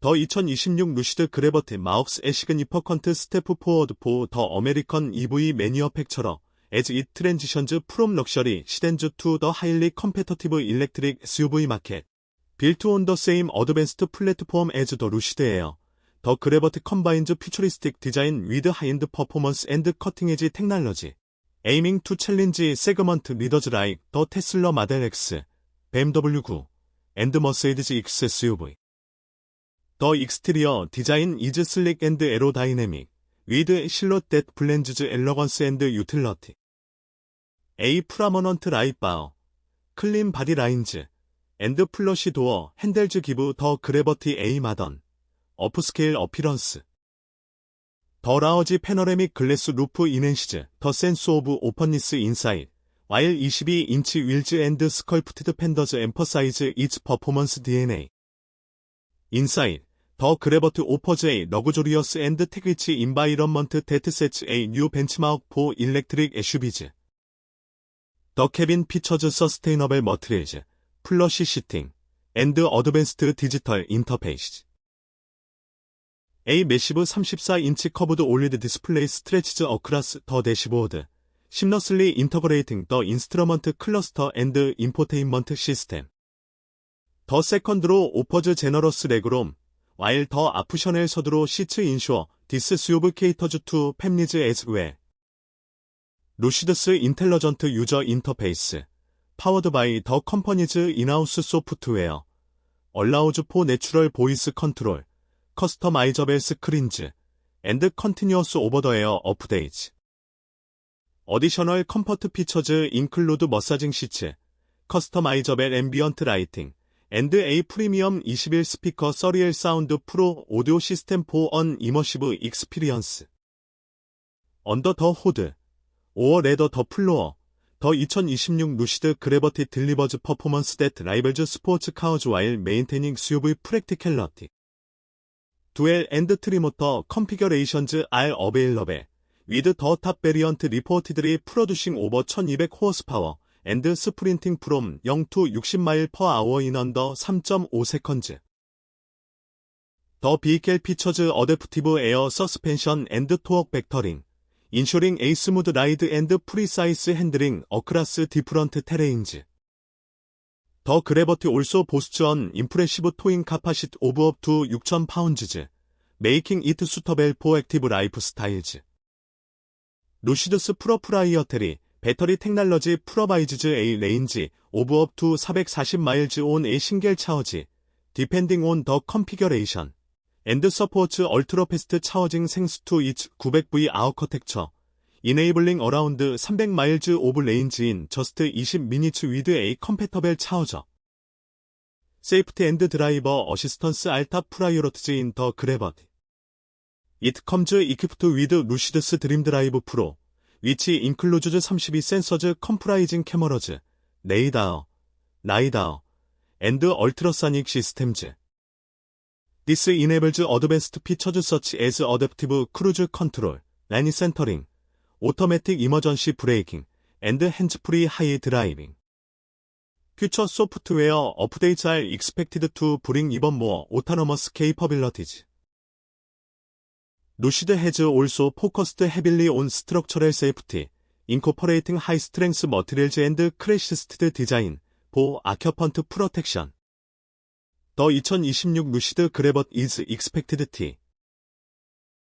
더 2026 루시드 그레버트 마우스 에시그니퍼 컨트 스테프 포워드 포 더 어메리컨 EV 매니어 팩처러 as it transitions from luxury sedans to the highly competitive electric SUV market. Built on the same advanced platform as the Lucid Air, the Gravet combines futuristic design with high-end performance and cutting-edge technology. Aiming to challenge segment leaders like the Tesla Model X, BMW 9, and Mercedes X SUV. 더 익스티리어 디자인 이즈 슬릭 앤드 에로다이내믹 위드 실롯 댓 블렌즈즈 엘러건스 앤드 유틸러티 에이 프라머넌트 라이바어 클린 바디 라인즈 앤드 플러시 도어 핸들즈 기브 더 그래버티 에이 마던 어프스케일 어피런스 더 라어지 패너레믹 글래스 루프 이넨시즈 더 센스 오브 오퍼니스 인사이드 와일 22인치 윌즈 앤드 스컬프티드 펜더즈 엠퍼사이즈 이츠 퍼포먼스 DNA 인사이드. 더 그래버트 오퍼제이 너그조리어스 앤드 테그치 인바이런먼트 데트세츠 A 뉴 벤치마크 포 일렉트릭 SUV즈. 더 캐빈 피처즈 서스테이너벨 머트리즈. 플러시 시팅. 앤드 어드밴스트 디지털 인터페이스. A 매시브 34인치 커브드 올리드 디스플레이 스트레치즈 어크라스 더 대시보드. 심너슬리 인터그레이팅 더 인스트루먼트 클러스터 앤드 인포테인먼트 시스템. 더 세컨드로 오퍼즈 제너러스 레그롬 와일더 아프셔넬 서드로 시츠 인쇼 디스 수요브 케이터즈 투 펩니즈 에즈웨. 루시드스 인텔러전트 유저 인터페이스. 파워드 바이 더 컴퍼니즈 인하우스 소프트웨어. 얼라우즈 포 내추럴 보이스 컨트롤. 커스터마이저벨 스크린즈. 앤드 컨티뉴어스 오버 더 에어 업데이지 어디셔널 컴포트 피처즈 인클루드 머사징 시츠 커스터마이저벨 앰비언트 라이팅. 앤드 A 프리미엄 21 스피커 서리엘 사운드 프로 오디오 시스템 포 언 이머시브 익스피리언스. 언더 더 호드 5월 레더 더 플로어 더 2026 루시드 그래버티 딜리버즈 퍼포먼스 댓 라이벌즈 스포츠 카우즈 와일 메인테닝 수요브 프랙티켈러티. 두엘 앤드 트리모터 컨피겨레이션즈 알 어베일러베 위드 더 탑 베리언트 리포티들이 프로듀싱 오버 1200 호어스파워 and sprinting from 0 to 60마일 per hour in under 3.5 seconds. The vehicle features adaptive air suspension and torque vectoring, ensuring a smooth ride and precise handling across different terrains. The gravity also boasts an impressive towing capacity of up to 6,000 pounds, making it suitable for active lifestyles. 루시드스 프로프라이어텔이 배터리 텍날러지 프로바이즈즈 A 레인지 오브 업투 440마일즈 온 A 싱겔 차어지 디펜딩 온 더 컨피겨레이션. 엔드 서포츠 얼트로 패스트 차어징 생수 투 이츠 900V 아워커텍처. 이네이블링 어라운드 300마일즈 오브 레인지인 저스트 20 미니츠 위드 A 컴패터벨 차어저. 세이프트 엔드 드라이버 어시스턴스 알타 프라이어로트즈 인 더 그래버드. 이트 컴즈 이퀴프트 위드 루시드스 드림 드라이브 프로. 위치 인클루즈즈 32 센서즈 컴프라이징 캐머러즈 네이다어 나이다어 앤드 얼트러사닉 시스템즈 This enables advanced features such as adaptive cruise control, lane centering, automatic emergency braking, and hands-free high driving. Future software updates are expected to bring even more autonomous capabilities. 루시드 헤즈 올소 포커스드 헤빌리 온 스트럭처럴 세이프티, 인코퍼레이팅 하이 스트렝스 머티릴즈 앤드 크래시스트드 디자인, 보 아큐펀트 프로텍션. 더 2026 루시드 그레벗 이즈 익스펙티드 티.